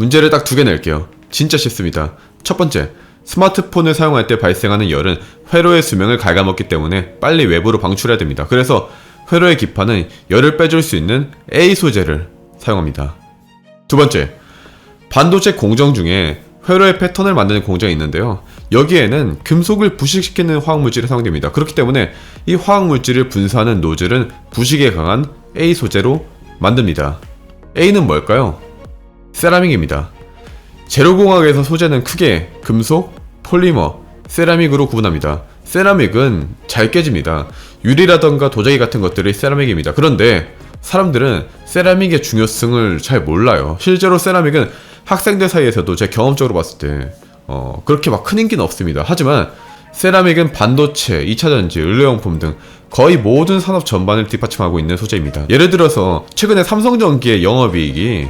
문제를 딱 두 개 낼게요. 진짜 쉽습니다. 첫 번째, 스마트폰을 사용할 때 발생하는 열은 회로의 수명을 갉아먹기 때문에 빨리 외부로 방출해야 됩니다. 그래서 회로의 기판은 열을 빼줄 수 있는 A 소재를 사용합니다. 두 번째, 반도체 공정 중에 회로의 패턴을 만드는 공정이 있는데요. 여기에는 금속을 부식시키는 화학물질이 사용됩니다. 그렇기 때문에 이 화학물질을 분사하는 노즐은 부식에 강한 A 소재로 만듭니다. A는 뭘까요? 세라믹입니다. 제로공학에서 소재는 크게 금속, 폴리머, 세라믹으로 구분합니다. 세라믹은 잘 깨집니다. 유리라던가 도자기 같은 것들이 세라믹입니다. 그런데 사람들은 세라믹의 중요성을 잘 몰라요. 실제로 세라믹은 학생들 사이에서도 제 경험적으로 봤을 때 어, 그렇게 막 큰 인기는 없습니다. 하지만 세라믹은 반도체, 2차전지, 의료용품 등 거의 모든 산업 전반을 뒷받침하고 있는 소재입니다. 예를 들어서 최근에 삼성전기의 영업이익이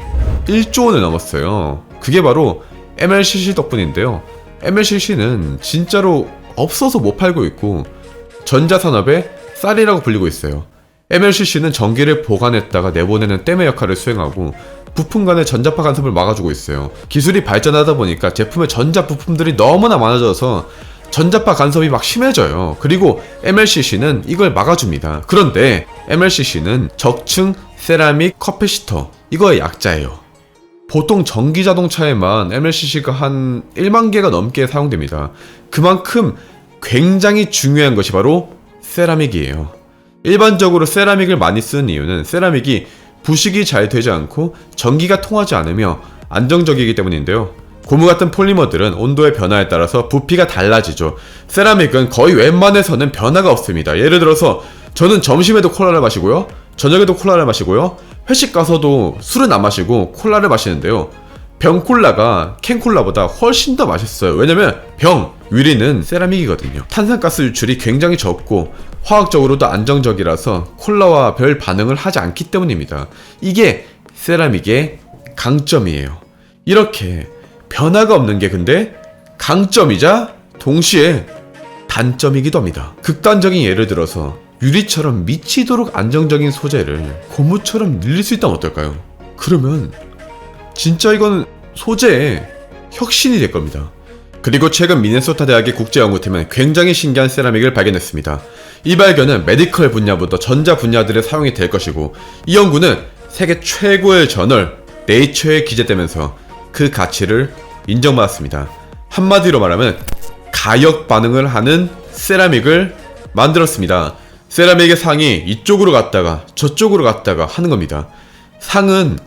1조 원을 넘었어요. 그게 바로 MLCC 덕분인데요. MLCC는 진짜로 없어서 못 팔고 있고 전자산업의 쌀이라고 불리고 있어요. MLCC는 전기를 보관했다가 내보내는 댐의 역할을 수행하고 부품 간의 전자파 간섭을 막아주고 있어요. 기술이 발전하다 보니까 제품의 전자 부품들이 너무나 많아져서 전자파 간섭이 막 심해져요. 그리고 MLCC는 이걸 막아줍니다. 그런데 MLCC는 적층 세라믹 커피시터 이거의 약자예요. 보통 전기 자동차에만 MLCC가 한 1만 개가 넘게 사용됩니다. 그만큼 굉장히 중요한 것이 바로 세라믹이에요. 일반적으로 세라믹을 많이 쓰는 이유는 세라믹이 부식이 잘 되지 않고 전기가 통하지 않으며 안정적이기 때문인데요. 고무 같은 폴리머들은 온도의 변화에 따라서 부피가 달라지죠. 세라믹은 거의 웬만해서는 변화가 없습니다. 예를 들어서 저는 점심에도 콜라를 마시고요. 저녁에도 콜라를 마시고요. 회식 가서도 술은 안 마시고 콜라를 마시는데요. 병콜라가 캔콜라보다 훨씬 더 맛있어요. 왜냐면 병, 유리는 세라믹이거든요. 탄산가스 유출이 굉장히 적고 화학적으로도 안정적이라서 콜라와 별 반응을 하지 않기 때문입니다. 이게 세라믹의 강점이에요. 이렇게 변화가 없는 게 근데 강점이자 동시에 단점이기도 합니다. 극단적인 예를 들어서 유리처럼 미치도록 안정적인 소재를 고무처럼 늘릴 수 있다면 어떨까요? 그러면 진짜 이건 소재의 혁신이 될 겁니다. 그리고 최근 미네소타 대학의 국제연구팀은 굉장히 신기한 세라믹을 발견했습니다. 이 발견은 메디컬 분야부터 전자 분야들에 사용이 될 것이고 이 연구는 세계 최고의 저널 네이처에 기재되면서 그 가치를 인정받았습니다. 한마디로 말하면 가역 반응을 하는 세라믹을 만들었습니다. 세라믹의 상이 이쪽으로 갔다가 저쪽으로 갔다가 하는 겁니다. 상은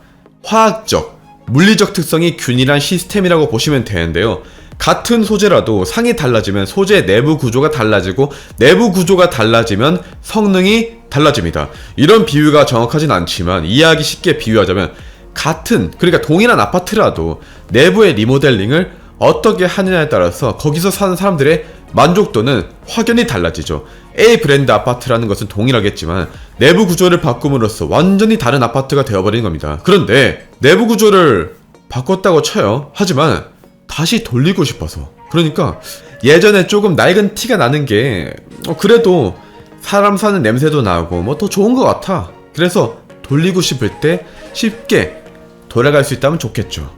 화학적, 물리적 특성이 균일한 시스템이라고 보시면 되는데요. 같은 소재라도 상이 달라지면 소재 내부 구조가 달라지고 내부 구조가 달라지면 성능이 달라집니다. 이런 비유가 정확하진 않지만 이해하기 쉽게 비유하자면 같은 그러니까 동일한 아파트라도 내부의 리모델링을 어떻게 하느냐에 따라서 거기서 사는 사람들의 만족도는 확연히 달라지죠. A 브랜드 아파트라는 것은 동일하겠지만 내부 구조를 바꿈으로써 완전히 다른 아파트가 되어버리는 겁니다. 그런데 내부 구조를 바꿨다고 쳐요. 하지만 다시 돌리고 싶어서. 그러니까 예전에 조금 낡은 티가 나는 게 어, 그래도 사람 사는 냄새도 나고 뭐 더 좋은 것 같아. 그래서 돌리고 싶을 때 쉽게 돌아갈 수 있다면 좋겠죠.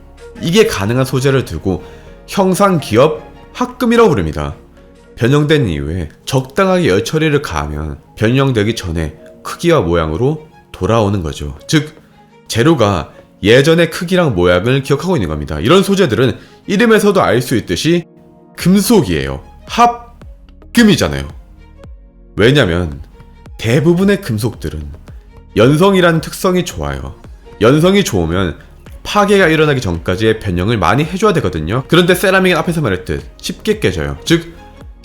이게 가능한 소재를 두고 형상 기업 합금이라고 부릅니다. 변형된 이후에 적당하게 열 처리를 가하면 변형되기 전에 크기와 모양으로 돌아오는 거죠. 즉 재료가 예전의 크기랑 모양을 기억하고 있는 겁니다. 이런 소재들은 이름에서도 알 수 있듯이 금속이에요. 합금이잖아요. 왜냐면 대부분의 금속들은 연성이라는 특성이 좋아요. 연성이 좋으면 파괴가 일어나기 전까지의 변형을 많이 해줘야 되거든요. 그런데 세라믹은 앞에서 말했듯 쉽게 깨져요. 즉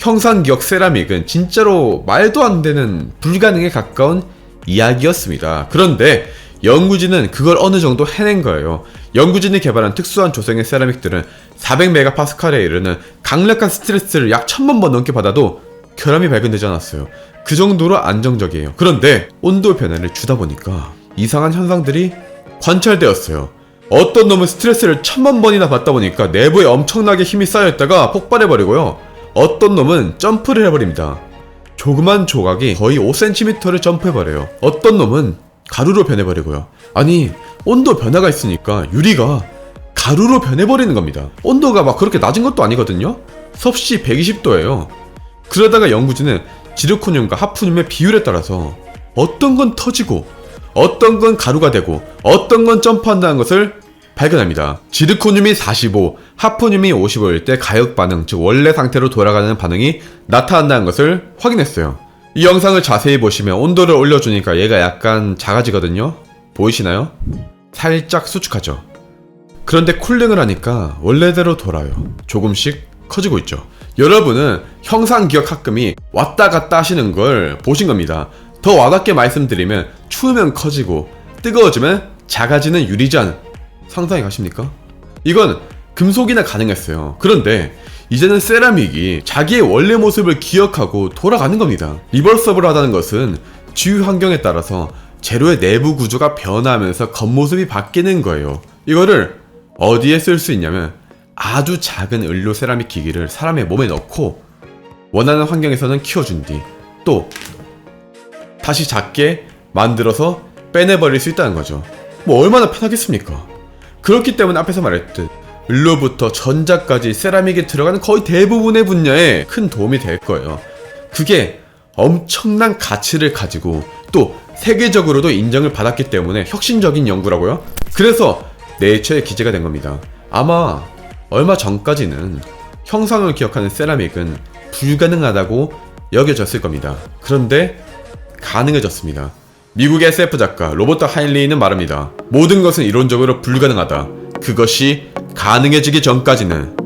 형상기억 세라믹은 진짜로 말도 안 되는 불가능에 가까운 이야기였습니다. 그런데 연구진은 그걸 어느 정도 해낸 거예요. 연구진이 개발한 특수한 조성의 세라믹들은 400메가파스칼에 이르는 강력한 스트레스를 약 1000번 번 넘게 받아도 결함이 발견되지 않았어요. 그 정도로 안정적이에요. 그런데 온도 변화를 주다 보니까 이상한 현상들이 관찰되었어요. 어떤 놈은 스트레스를 천만 번이나 받다 보니까 내부에 엄청나게 힘이 쌓여있다가 폭발해버리고요. 어떤 놈은 점프를 해버립니다. 조그만 조각이 거의 5cm를 점프해버려요. 어떤 놈은 가루로 변해버리고요. 아니, 온도 변화가 있으니까 유리가 가루로 변해버리는 겁니다. 온도가 막 그렇게 낮은 것도 아니거든요. 섭씨 120도예요. 그러다가 연구진은 지르코늄과 하프늄의 비율에 따라서 어떤 건 터지고 어떤 건 가루가 되고 어떤 건 점프한다는 것을 발견합니다. 지르코늄이 45, 하프늄이 55일 때 가역 반응, 즉 원래 상태로 돌아가는 반응이 나타난다는 것을 확인했어요. 이 영상을 자세히 보시면 온도를 올려주니까 얘가 약간 작아지거든요. 보이시나요? 살짝 수축하죠. 그런데 쿨링을 하니까 원래대로 돌아요. 조금씩 커지고 있죠. 여러분은 형상 기억 합금이 왔다 갔다 하시는 걸 보신 겁니다. 더 와닿게 말씀드리면 추우면 커지고 뜨거워지면 작아지는 유리잔 상상이 가십니까? 이건 금속이나 가능했어요. 그런데 이제는 세라믹이 자기의 원래 모습을 기억하고 돌아가는 겁니다. 리버서블 하다는 것은 주위 환경에 따라서 재료의 내부 구조가 변하면서 겉모습이 바뀌는 거예요. 이거를 어디에 쓸 수 있냐면 아주 작은 연료 세라믹 기기를 사람의 몸에 넣고 원하는 환경에서는 키워준 뒤 또 다시 작게 만들어서 빼내버릴 수 있다는 거죠. 뭐 얼마나 편하겠습니까? 그렇기 때문에 앞에서 말했듯 연료부터 전자까지 세라믹에 들어가는 거의 대부분의 분야에 큰 도움이 될 거예요. 그게 엄청난 가치를 가지고 또 세계적으로도 인정을 받았기 때문에 혁신적인 연구라고요. 그래서 네이처에 기재가 된 겁니다. 아마 얼마 전까지는 형상을 기억하는 세라믹은 불가능하다고 여겨졌을 겁니다. 그런데 가능해졌습니다. 미국의 SF 작가 로버트 하일리는 말합니다. 모든 것은 이론적으로 불가능하다. 그것이 가능해지기 전까지는